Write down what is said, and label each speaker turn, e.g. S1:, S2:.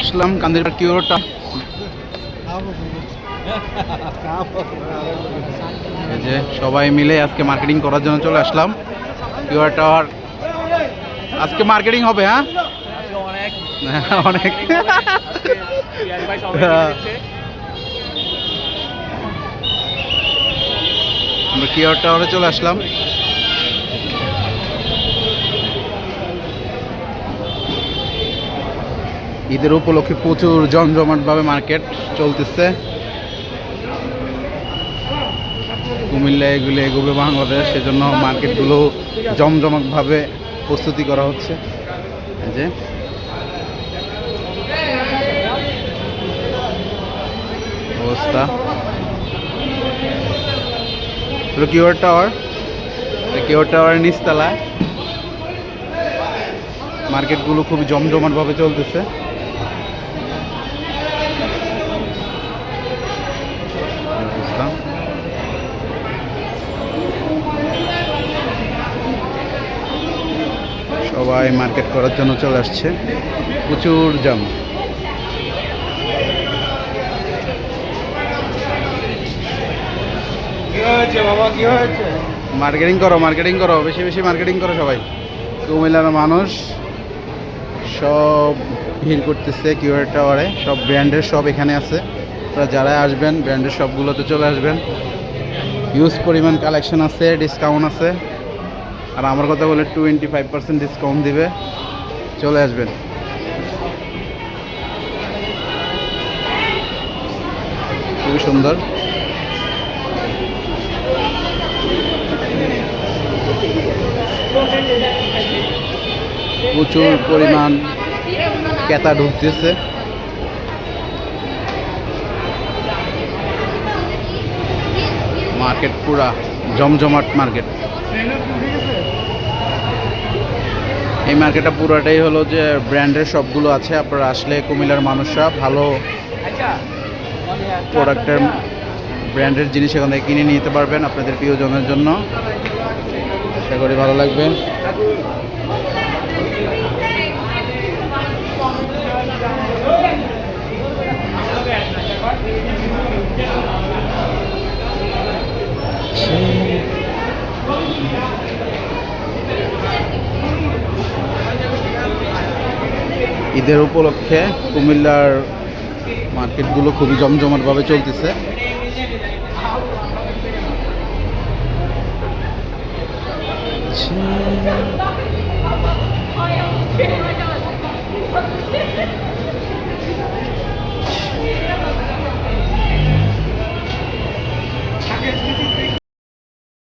S1: আসলাম কান্দির কিওরটা যে সবাই মিলে আজকে মার্কেটিং করার জন্য চলে আসলাম। কিওর আজকে মার্কেটিং হবে হ্যাঁ? অনেক। আমরা কিওর টাওয়ারে চলে আসলাম। ঈদের উপলক্ষে প্রচুর জমজমাটভাবে মার্কেট চলতেছে। কুমিল্লা এগুলো এগোবে বাংলাদেশ, সেজন্য মার্কেটগুলো জমজমাটভাবে প্রস্তুতি করা হচ্ছে। যে। অবস্থা। Cure tower. কিওর টাওয়ারের নিচতলায়। মার্কেটগুলো খুবই জমজমাটভাবে চলতেছে। অবস্থা। সবাই মার্কেট করার জন্য চলে আসছে। প্রচুর জাম। মার্কেটিং করো মার্কেটিং করো। বেশি বেশি মার্কেটিং করো সবাই। কুমিল্লার মানুষ সব ভিড় করতেছে কিউআর টাওয়ারে। সব ব্র্যান্ডের সব এখানে আছে। আপনারা যারা আসবেন, ব্র্যান্ডের সবগুলোতে চলে আসবেন। ইউজ পরিমাণ কালেকশন আছে ডিসকাউন্ট আছে। আর আমার কথা বলে টোয়েন্টি ফাইভ পার্সেন্ট ডিসকাউন্ট দিবে। চলে আসবেন। খুবই সুন্দর। প্রচুর পরিমাণ ক্রেতা ঢুকতেছে। মার্কেট, পুরা জমজমাট মার্কেট। এই মার্কেটটা পুরাটাই হলো যে ব্র্যান্ডের সবগুলো আছে। আপনারা আসলে কুমিল্লার মানুষরা ভালো প্রোডাক্টের ব্র্যান্ডের জিনিস এখান থেকে কিনে নিতে পারবেন আপনাদের প্রিয়জনের জন্য। আশা করি ভালো লাগবে। ঈদের উপলক্ষে কুমিল্লার মার্কেটগুলো খুবই জমজমাটভাবে চলতেছে।